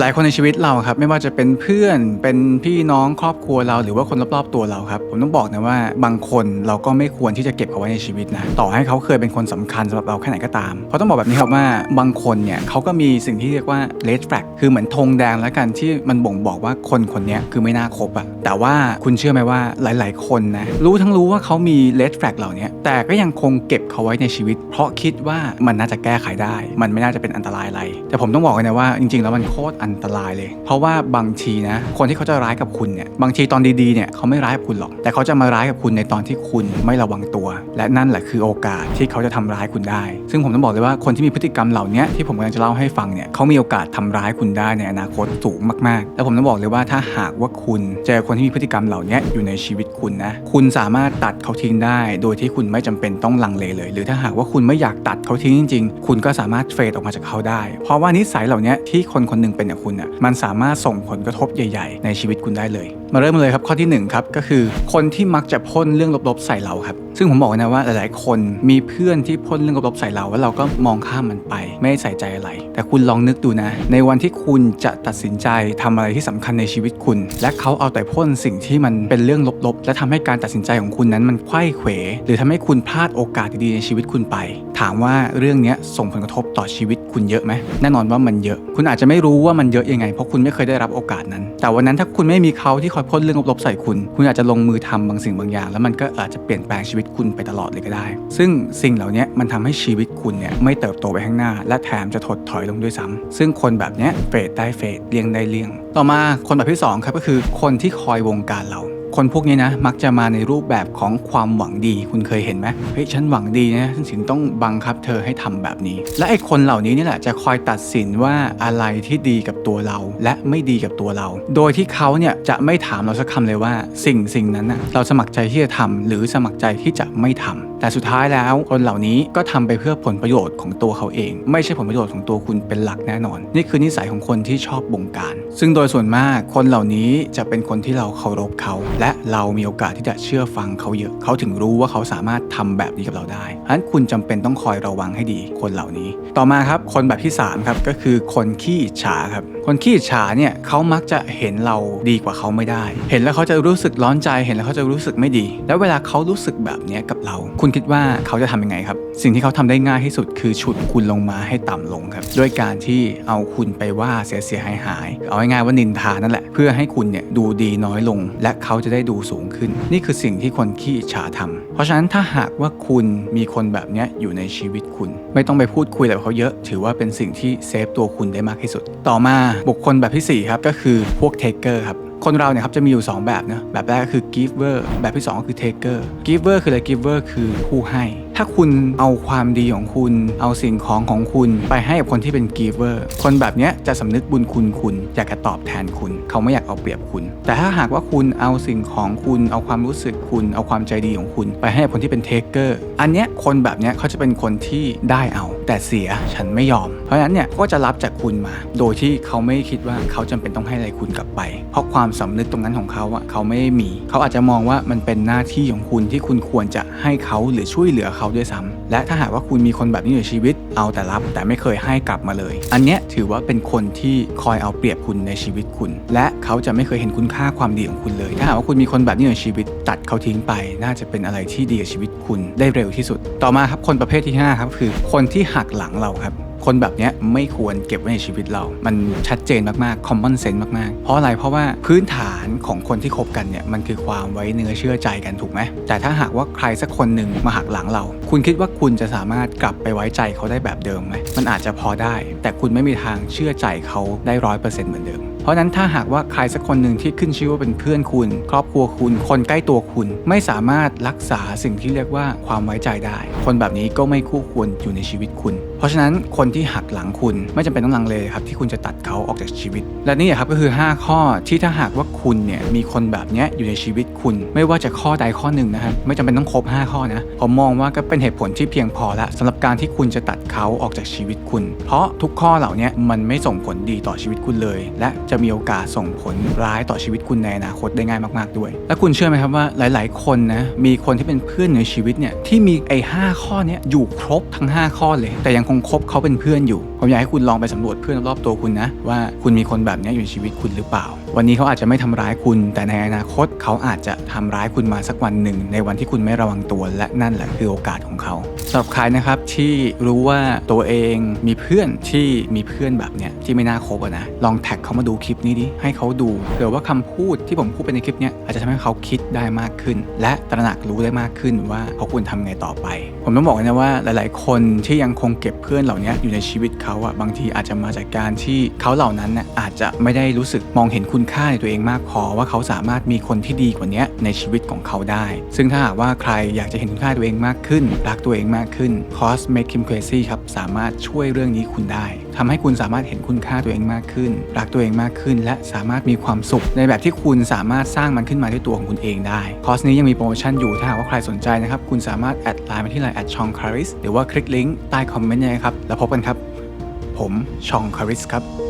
หลายคนในชีวิตเราครับไม่ว่าจะเป็นเพื่อนเป็นพี่น้องครอบครัวเรา หรือว่าคนรอบๆตัวเราครับผมต้องบอกนะว่าบางคนเราก็ไม่ควรที่จะเก็บเขาไว้ในชีวิตนะต่อให้เขาเคยเป็นคนสำคัญสำหรับเราแค่ไหนก็ตามเพราะต้องบอกแบบนี้ครับว่าบางคนเนี่ยเขาก็มีสิ่งที่เรียกว่า red flag คือเหมือนธงแดงแล้วกันที่มันบ่งบอกว่าคนคนนี้คือไม่น่าคบอะแต่ว่าคุณเชื่อไหมว่าหลาย ๆ คนนะรู้ทั้งรู้ว่าเขามี red flag เหล่านี้แต่ก็ยังคงเก็บเขาไว้ในชีวิต เพราะคิดว่ามันน่าจะแก้ไขได้ มันไม่น่าจะเป็นอันตรายอะไร แต่ผมต้องบอกเลยนะว่าจริง ๆ แล้วมันโคตรอันตรายเลย เพราะว่าบางทีนะ คนที่เขาจะร้ายกับคุณเนี่ย บางทีตอนดีๆเนี่ยเขาไม่ร้ายกับคุณหรอก แต่เขาจะมาร้ายกับคุณในตอนที่คุณไม่ระวังตัว และนั่นแหละคือโอกาสที่เขาจะทำร้ายคุณได้ ซึ่งผมต้องบอกเลยว่าคนที่มีพฤติกรรมเหล่านี้ที่ผมกำลังจะเล่าให้ฟังเนี่ยเขามีโอกาสทำร้ายคุณได้ในอนาคตสูงมากๆ แล้วผมต้องบอกเลยว่าถ้าหากว่าคุณเจอคนที่มีพฤติกรรมเหล่านี้อยู่ในชีวิตคุณนะ คุณสามารถตัดเขาทิ้งได้ โดยที่คุณไม่จำเป็นต้องลังเลเลย หรือถ้าหากว่าคุณไม่อยากตัดเขาทิ้งจริง ๆ คุณก็สามารถเฟดออกมาจากเขาได้ เพราะว่านิสัยเหล่านี้ที่คนคนหนึงเป็นอย่างคุณอะมันสามารถส่งผลกระทบใหญ่ ๆ ในชีวิตคุณได้เลย มาเริ่มเลยครับข้อที่หนึ่งครับก็คือคนที่มักจะพ่นเรื่องลบๆใส่เราครับ ซึ่งผมบอกนะว่าหลายๆ คนมีเพื่อนที่พ่นเรื่องลบๆใส่เราแล้วเราก็มองข้ามมันไป ไม่ได้ใส่ใจอะไร แต่คุณลองนึกดูนะ ในวันที่คุณจะตัดสินใจทำอะไรที่สำคัญในชีวิตคุณ และเขาเอาแต่พ่นสิ่งที่มันเป็นเรื่องลบๆ และทำให้การตัดสินใจของคุณนั้นมันไขว้เขว หรือทำให้คุณพลาดโอกาสดีๆในชีวิตคุณไป ถามว่าเรื่องนี้ส่งผลกระทบต่อชีวิตคุณเยอะไหมแน่นอนว่ามันเยอะ คุณอาจจะไม่รู้ว่ามันเยอะยังไง เพราะคุณไม่เคยได้รับโอกาสนั้น แต่วันนั้นถ้าคุณไม่มีเขาที่คอยพ่นเรื่องลบๆใส่คุณ คุณอาจจะลงมือทำบางสิ่งบางอย่าง แล้วมันก็อาจจะเปลี่ยนแปลงชีวิตคุณไปตลอดเลยก็ได้ ซึ่งสิ่งเหล่านี้มันทำให้ชีวิตคุณเนี่ยไม่เติบโตไปข้างหน้า และแถมจะถดถอยลงด้วยซ้ำซึ่งคนแบบเนี้ยเฟดได้เฟดเลี่ยงได้เลี่ยง ต่อมาคนแบบที่สองครับก็คือคนที่คอยวงการเรา คนพวกนี้นะมักจะมาในรูปแบบของความหวังดี คุณเคยเห็นไหมเฮ้ยฉันหวังดีนะฉันถึงต้องบังคับเธอให้ทำแบบนี้ และไอ้คนเหล่านี้นี่แหละจะคอยตัดสินว่าอะไรที่ดีกับตัวเรา และไม่ดีกับตัวเรา โดยที่เขาเนี่ยจะไม่ถามเราสักคำเลยว่า สิ่งสิ่งนั้นนะเราสมัครใจที่จะทำหรือสมัครใจที่จะไม่ทำ แต่สุดท้ายแล้วคนเหล่านี้ก็ทำไปเพื่อผลประโยชน์ของตัวเขาเอง ไม่ใช่ผลประโยชน์ของตัวคุณเป็นหลักแน่นอน นี่คือนิสัยของคนที่ชอบบงการ ซึ่งโดยส่วนมากคนเหล่านี้จะเป็นคนที่เราเคารพเขา และเรามีโอกาสที่จะเชื่อฟังเขาเยอะ เขาถึงรู้ว่าเขาสามารถทำแบบนี้กับเราได้ฉะนั้นคุณจำเป็นต้องคอยระวังให้ดี คนเหล่านี้ ต่อมาครับคนแบบที่สามครับก็คือคนขี้อิจฉาครับ คนขี้อิจฉาเนี่ยเขามักจะเห็นเราดีกว่าเขาไม่ได้ เห็นแล้วเขาจะรู้สึกร้อนใจ เห็นแล้วเขาจะรู้สึกไม่ดี แล้วเวลาเขารู้สึกแบบนี้กับเรา คุณคิดว่าเขาจะทำยังไงครับ สิ่งที่เขาทำได้ง่ายที่สุดคือฉุดคุณลงมาให้ต่ำลงครับ ด้วยการที่เอาคุณไปว่าเสียเสียหายหายๆเอาง่ายๆว่านินทานั่นแหละ เพื่อให้คุณเนี่ยดูดีน้อยลง และเขาจะได้ดูสูงขึ้น นี่คือสิ่งที่คนขี้อิจฉาทำเพ ราะฉะนั้นถ้าหากว่าคุณมีคนแบบนี้อยู่ในชีวิตคุณ ไม่ต้องไปพูดคุยอะไรกับเขาเยอะ ถือว่าเป็นสิ่งที่เซฟตัวคุณได้มากที่สุด ต่อมาบุคคลแบบที่สี่ครับก็คือพวกเทคเกอร์ครับคนเราเนี่ยครับจะมีอยู่ 2 แบบนะแบบแรกก็คือ giver แบบที่ 2 ก็คือ taker giver คืออะไร giver คือผู้ให้ถ้าคุณเอาความดีของคุณ เอาสิ่งของของคุณ ไปให้กับคนที่เป็น giver คนแบบนี้จะสำนึกบุญคุณคุณ อยากจะตอบแทนคุณ เขาไม่อยากเอาเปรียบคุณ แต่ถ้าหากว่าคุณเอาสิ่งของคุณ เอาความรู้สึกคุณ เอาความใจดีของคุณ ไปให้กับคนที่เป็น taker อันเนี้ยคนแบบเนี้ยเขาจะเป็นคนที่ได้เอา แต่เสียฉันไม่ยอม เพราะฉะนั้นเนี่ยก็จะรับจากคุณมา โดยที่เขาไม่คิดว่าเขาจำเป็นต้องให้อะไรคุณกลับไป เพราะความสำนึกตรงนั้นของเขาอะเขาไม่มี เขาอาจจะมองว่ามันเป็นหน้าที่ของคุณที่คุณควรจะให้เขาหรือช่วยเหลือเขาด้วยซ้ำและถ้าหากว่าคุณมีคนแบบนี้อยู่ในชีวิต เอาแต่รับแต่ไม่เคยให้กลับมาเลย อันเนี้ยถือว่าเป็นคนที่คอยเอาเปรียบคุณในชีวิตคุณ และเขาจะไม่เคยเห็นคุณค่าความดีของคุณเลย ถ้าหากว่าคุณมีคนแบบนี้ในชีวิต ตัดเขาทิ้งไป น่าจะเป็นอะไรที่ดีกับชีวิตคุณได้เร็วที่สุด ต่อมาครับคนประเภทที่ห้าครับคือคนที่หักหลังเราครับ คนแบบนี้ไม่ควรเก็บไว้ในชีวิตเรา มันชัดเจนมากๆ common sense มากๆ เพราะอะไร เพราะว่าพื้นฐานของคนที่คบกันเนี่ย มันคือความไว้เนื้อเชื่อใจกันถูกไหม แต่ถ้าหากว่าใครสักคนหนึ่งมาหักหลังเรา คุณคิดว่าคุณจะสามารถกลับไปไว้ใจเขาได้แบบเดิมไหม มันอาจจะพอได้ แต่คุณไม่มีทางเชื่อใจเขาได้ร้อยเปอร์เซ็นต์เหมือนเดิม เพราะฉะนั้นถ้าหากว่าใครสักคนหนึ่งที่ขึ้นชื่อว่าเป็นเพื่อนคุณ ครอบครัวคุณ คนใกล้ตัวคุณ ไม่สามารถรักษาสิ่งที่เรียกว่าความไว้ใจได้ คนแบบนี้ก็ไม่คู่ควรอยู่ในชีวิตคุณ เพราะฉะนั้นคนที่หักหลังคุณไม่จำเป็นต้องลังเลครับที่คุณจะตัดเขาออกจากชีวิต และนี่ครับก็คือ 5 ข้อที่ถ้าหากว่าคุณเนี่ยมีคนแบบนี้อยู่ในชีวิตคุณ ไม่ว่าจะข้อใดข้อหนึ่งนะครับไม่จำเป็นต้องครบ 5 ข้อนะผมมองว่าก็เป็นเหตุผลที่เพียงพอละสำหรับการที่คุณจะตัดเขาออกจากชีวิตคุณ เพราะทุกข้อเหล่านี้มันไม่ส่งผลดีต่อชีวิตคุณเลย และจะมีโอกาสส่งผลร้ายต่อชีวิตคุณในอนาคตได้ง่ายมาก ๆด้วย และคุณเชื่อไหมครับว่าหลาย ๆ คนนะมีคนที่เป็นเพื่อนในชีวิตเนี่ยที่มีไอ้ห้าข้อนี้อยู่ครบทั้ง 5 ข้อเลย แต่ยังคงคบเขาเป็นเพื่อนอยู่ ผมอยากให้คุณลองไปสำรวจเพื่อนรอบตัวคุณนะ ว่าคุณมีคนแบบนี้อยู่ในชีวิตคุณหรือเปล่า วันนี้เขาอาจจะไม่ทำร้ายคุณ แต่ในอนาคตเขาอาจจะทำร้ายคุณมาสักวันหนึ่ง ในวันที่คุณไม่ระวังตัว และนั่นแหละคือโอกาสของเขาสำหรับใครนะครับที่รู้ว่าตัวเองมีเพื่อนที่มีเพื่อนแบบเนี้ยที่ไม่น่าคบนะลองแท็กเขามาดูคลิปนี้ดิให้เขาดูเผื่อว่าคำพูดที่ผมพูดไปในคลิปนี้อาจจะทำให้เขาคิดได้มากขึ้น และตระหนักรู้ได้มากขึ้นว่าเขาควรทำไงต่อไป ผมต้องบอกนะว่าหลาย ๆ คนที่ยังคงเก็บเพื่อนเหล่านี้อยู่ในชีวิตเขาอะบางทีอาจจะมาจากการที่เขาเหล่านั้นน่ะอาจจะไม่ได้รู้สึกมองเห็นคุณค่าในตัวเองมากพอว่าเขาสามารถมีคนที่ดีกว่านี้ในชีวิตของเขาได้ ซึ่งถ้าหากว่าใครอยากจะเห็นคุณค่าตัวเองมากขึ้น รักตัวเองมากขึ้นคอส Make Him Crazy ครับสามารถช่วยเรื่องนี้คุณได้ทำให้คุณสามารถเห็นคุณค่าตัวเองมากขึ้น รักตัวเองมากขึ้น และสามารถมีความสุข ในแบบที่คุณสามารถสร้างมันขึ้นมาด้วยตัวของคุณเองได้ คอร์สนี้ยังมีโปรโมชั่นอยู่ถ้าหากว่าใครสนใจนะครับ คุณสามารถแอดไลน์มาที่ไลน์แอดชองคาริสหรือว่าคลิกลิงก์ใต้คอมเมนต์นะครับแล้วพบกันครับ ผมชองคาริสครับ